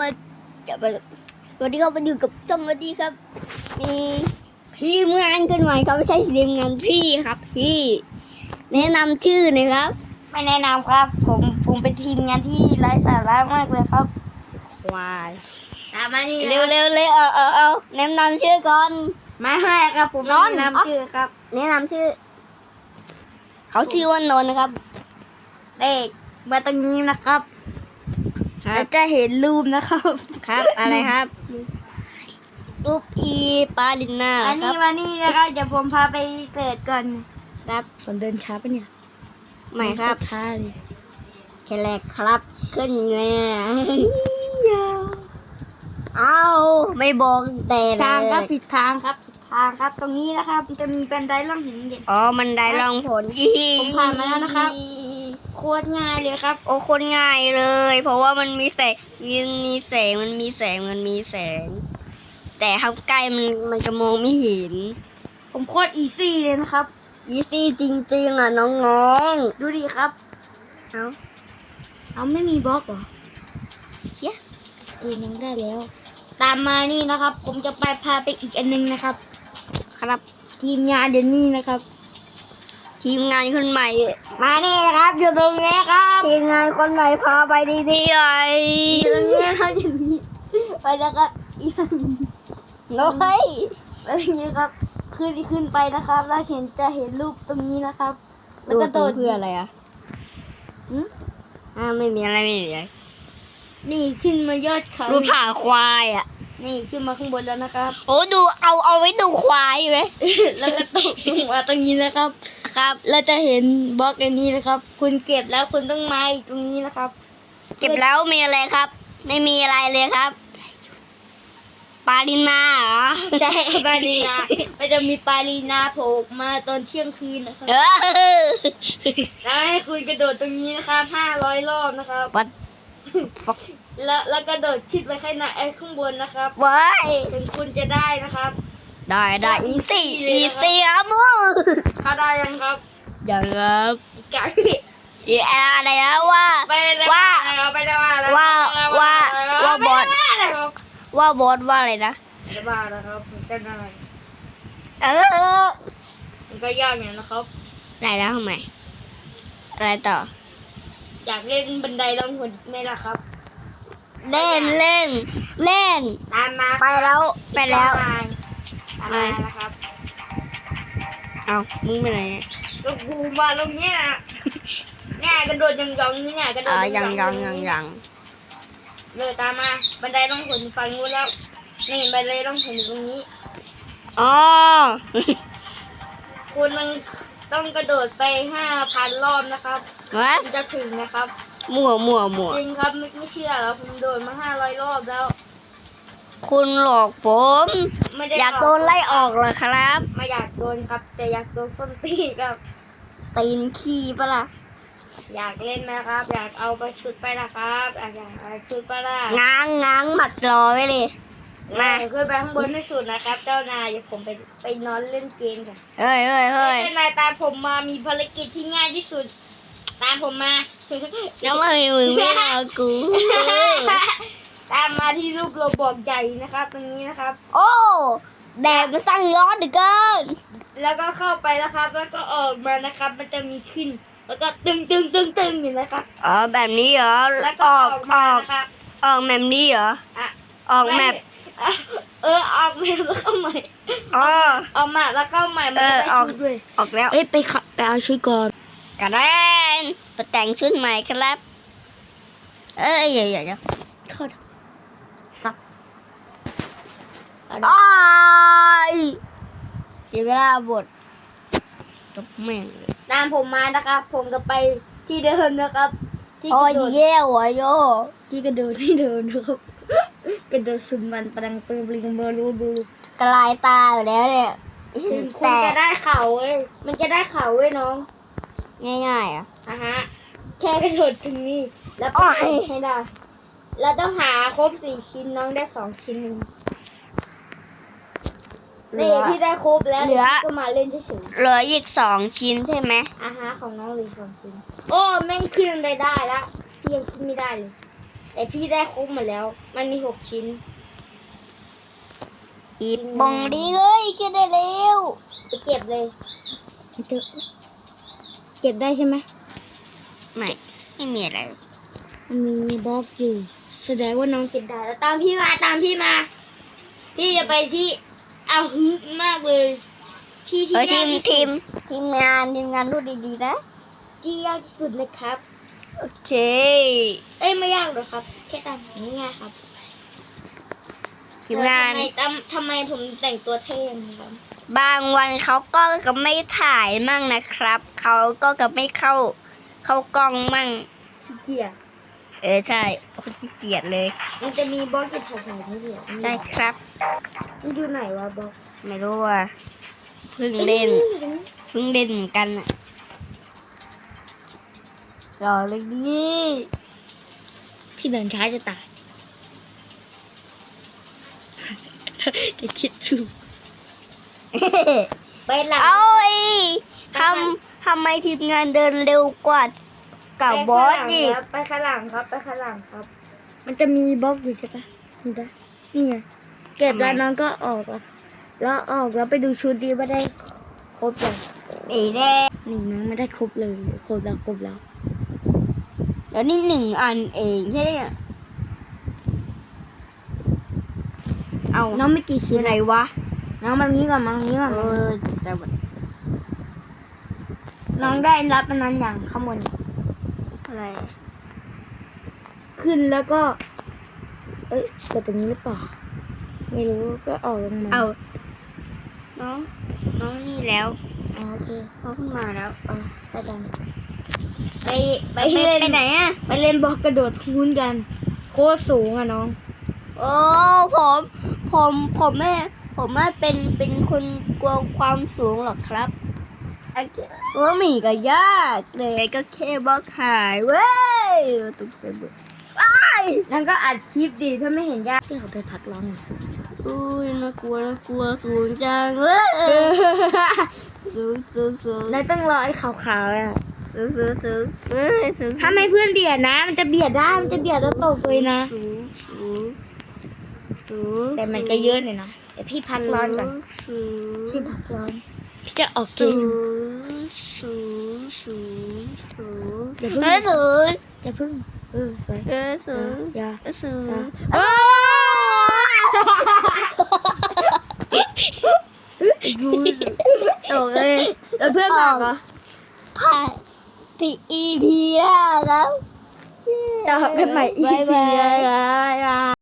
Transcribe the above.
มาจะมาวันนี้ก็มาอยู่กับจอมวันดีครับมีทีมงานกันใหม่ครับไม่ใช่ทีมงานพี่ครับ พี่ แนะนำชื่อหน่อยครับ ไม่แนะนำครับ ผมผมเป็นทีมงานที่ไร้สาระมากเลยครับควายตามมานี่เร็วเร็วเร็วเอาเอาเอาแนะนำชื่อก่อน มาให้ครับ ผมนอนแนะอ๋อนำชื่อครับ แนะนำชื่อ เขาชื่อว่านนท์นะครับเลขมาตรงนี้นะครับ ครัแล้บวจะเห็นรูปนะครับครับอะไรครับ รูปอีปาลิน่าอันครันี้บมานี่นะครับเดี๋ยวผมพาไปเปิดก่อนครับผมเดินช้าปะเนี่ยไม่ครับช้าเลยแค่แรกครับขึ้นแน่เอาไม่บอกแต่เลยทางครับผิดทางครับผิดทางครับ ตรงนี้นะครับ มันจะมีบันไดล่องหินเด่นอ๋อมันได้ลองผลผมผ่านมาแล้วนะครับ โคตรง่ายเลยครับ โอ้คนง่ายเลย เพราะว่ามันมีแสงมันมีแสงมันมีแสงมันมีแสง แต่ทางใกล้มันมันจะมองไม่เห็น ผมโคตรอีซี่เลยนะครับ อีซี่จริงๆอะน้องดูดิครับๆเอาเอาไม่มีบล็อกเหรอเหี้ยเออยังได้แล้ว ตามมานี่นะครับ ผมจะไปพาไปอีกอันนึงนะครับ ครับทีมงานเดี๋ยวนี้นะครับ ทีมงานคนใหม่ มานี่นะครับอยู่ตรงนี้ครับทีมงานคนใหม่พาไปดีๆเลยอยู่ตรงนี้ครับอยู่ตรงนี้ไปแล้วครับอีกน้อยไปตรงนี้ครับ ขึ้นขึ้นไปนะครับแล้วเห็นจะเห็นรูปตรงนี้นะครับ แล้วก็โดดเพื่ออะไรอะหืมอ่าไม่มีอะไรไม่มีอะไรนี่ขึ้นมายอดเขารูปผ่าควายอะ นี่ขึ้นมาข้างบนแล้วนะครับ โอ้ดูเอาเอาไว้ดูควายไหมแล้วก็ตกลงมาตรงนี้นะครับ ครับเราจะเห็นบล็อกอันนี้นะครับ คุณเก็บแล้วคุณต้องมาอีกตรงนี้นะครับ เก็บแล้วมีอะไรครับ ไม่มีอะไรเลยครับปาลินาเหรอใช่ครับปาลีนามันจะมีปาลีนาโผล่ออกมาตอนเที่ยงคืนนะครับเออแล้วให้คุณกระโดดตรงนี้นะครับห้าร้อยรอบนะครับวัดฟัก แล้วแล้วกระโดดขึ้นไปข้างหน้าไอ้ข้างบนนะครับ ว้ายถึงคุณจะได้นะครับได้ได้อีซี่อีซี่ครับมึงเขาได้ยังครับอย่างครับอีกไก่อีอะไรนะว่าไปได้ว่าไปได้ว่าแล้วว่าว่าว่าบอสไปได้นะครับว่าบอสว่าอะไรนะไม่ได้ว่านะครับมันก็ได้เออมันก็ยากอย่างนะครับไหนแล้วทำไมอะไรต่ออยากเล่นบันไดลงหุ่นไหมล่ะครับ เล่นเล่น เล่น ตามมาไปแล้วไปแล้ว ตามมานะครับเอามึงไปไหนเนี่ยก็กูมาตรงเนี้ยเนี่ยกระโดดยังยองๆนี่เนี่ยกระโดดอ่าๆยังยังยังยังเลยตามมาบันไดลงหุ่นฝั่งนู้นแล้วนี่บันไดลงหุ่นอยู่ตรงนี้อ๋อคุณต้องต้องกระโดดไปห้าพันรอบนะครับวะถึงจะถึงนะครับ มั่วมั่วมั่วจริงครับไม่ไม่เชื่อแล้วผมโดดมาห้าร้อยรอบแล้ว คุณหลอกผม ไม่ได้อยากโดนไล่ออกเหรอครับ ไม่อยากโดนครับ แต่อยากโดนส้นตีนครับ ตีนขี้ปะล่ะ อยากเล่นไหมครับ อยากเอาไปชุดไปละครับอยากอยากเอาชุดไปละง้างง้างหมัดรอไว้เลยมาเดี๋ยวขึ้นไปข้างบนให้สุดนะครับ เจ้านายเดี๋ยวผมไปไปนอนเล่นเกมกันเฮ้ยเฮ้ยเฮ้ยเจ้านายตามผมมามีภารกิจที่ง่ายที่สุด ตามผมมา แล้วทำไมมึงไม่เอากู ตามมาที่ลูกโรบอกใหญ่นะครับ ตรงนี้นะครับ โอ้แดดมันสั่งร้อนเหลือเกิน แล้วก็เข้าไปนะครับ แล้วก็ออกมานะครับ มันจะมีขึ้น แล้วก็ตึงตึงตึงตึงอยู่นะครับ อ๋อแบบนี้เหรอแล้วอก็ออกอกอมาอกนะครับออกแบบนี้เหรออะออกแบบไม่เออออกมาแล้วเข้าใหม่อ๋อออกมาแล้วเข้าใหม่มันเอจะอได้ออกชุดด้วย ออกแล้ว เอ้ยไปขับไปเอาชุดก่อน กระแดนไปแต่งชุดใหม่ครับ เอ้ยเดี๋ยวเดี๋ยวเดี๋ยวโทษอ้ายเสียเวลาบทจบแม่งเลยตามผมมานะครับ ผมก็ไปที่เดิมนะครับ ที่โอ้กยระโดดเย่หัวโยที่กระโดดที่เดิมนะครับกระโดดสุดมันปรังปริงปริงเบอร์รูดูกลายตาอยู่แล้วเนี่ยถึงคุณแต่จะได้เข่าเว้ยมันจะได้เข่าเว้ยน้อง ง่ายๆอะ อะฮะ แค่กระโดดถึงนี่ แล้วโอ้ก็ยให้ได้ เราต้องหาครบสี่ชิ้นน้องได้สองชิ้นหนึ่งเหลืนี่อ พี่ได้ครบแล้วเหลือพี่ก็มาเล่นเฉยเหลืออีกสองชิ้นใช่ไหมๆอาหารของน้องเหลยสองชิ้น โอ้แม่งขึ้นไปได้ละพี่ยังขึ้นไม่ได้เลย แต่แต่พี่ได้ครบหมดแล้ว มันมีหกชิ้น อีดบองดีเลยแค่ได้เร็วไปเก็บเลย เจอเก็บได้ใช่ไหมไม่ไม่มีอะไรมีบล็อกอยู่แสดงว่าน้องเก็บได้แล้วตามพี่มาตามพี่มา พี่จะไปที่อาฮึกมากเลยที่ที่เฮ้ยยาทีกมที่ทีสุมดทีมงานทีมงานดูดีๆนะ ที่ยากที่สุดนะครับ โอเค เอ้ยไม่ยากหรอกครับ แค่ตามหาง่ายๆครับทีมงานทำไมตามทำไมผมแต่งตัวเท่นะครับ บางวันเขาก็จะไม่ถ่ายมั่งนะครับ เขาก็จะไม่เข้า เข้ากล้องมั่งขี้เกียจเออใช่โคตรขี้เกียจเลย มันจะมีบล็อกอยู่แถวๆนี้เดียวใช่ครับมันอยู่ไหนวะบล็อกไม่รู้ว่าเพิ่งเล่นเพิ่งเล่นเหมือนกันอะรอเลยดิพี่เดินช้าจะตายจะคิดถูกไปหลังเอาไอ้ทำทำไมทีมงานเดินเร็วกว่ากับบอสอีกไปข้างหลังครับ ไปข้างหลังครับ มันจะมีบล็อกอยู่ใช่ปะนี่ปะนี่ไงเก็บแล้วน้องก็ออกแล้วแล้วออกแล้วไปดูชุดดีว่าได้ครบยังไอ้แน่นี่น้องไม่ได้ครบเลยครบแล้วครบแล้วเดี๋ยวนี่หนึ่งอันเองใช่ไหมเอาน้องไม่กี่อชิ้นยู่ไหนวะ น้องมันนี้ก่อนมันนี้ก่อนเออจะหมด น้องได้รับอันนั้นอย่างข้างบนอะไร ขึ้นแล้วก็ เอ้ยกดตรงนี้หรือเปล่า ไม่รู้ก็ออกลงมาเอาน้อง น้องนี่แล้วอ๋อโอเคเขาขึ้นมาแล้วอะไปกันไปไปเล่นไปไหนอะไปเล่นบล็อกกระโดดทุนกัน โคตรสูงอะน้อง โอ้ผมผมผมแม่ผมไม่เป็นเป็นคนกลัวความสูงหรอกครับ ว่ามีก็ยากเลยก็แค่บล็อกหายเว้ยตุ๊กตาบุกอ้ายนั่นก็อัดคลิปดีถ้าไม่เห็นยากที่เขาไปพักร้องหน่อยอุ้ยน่ากลัวน่ากลัวสูงจังเว้ยสูงสูงสูงนายต้องรอไอ้ขาวๆอะสูงสูงสูงเว้ยสูงถ้าไม่เพื่อนเบียดนะ มันจะเบียดได้ มันจะเบียดแล้วตกเลยนะสูงสูงสูงแต่มันก็เยอะเลยนะเดี๋ยวพี่พักร้อนก่อนสูงพี่พักร้อนพี่จะออกเก สูมงสูงสูงสูงอย่าเพิ่ง เอ้ยสูงจะพึ่ง เออสวยเออสูงอย่า เออสูงอะเอ้ยตกเลยเออเพื่อนบอกเหรอผ่านพี EP แล้วครับต่อกันใหม่บ๊าย EP บายนะ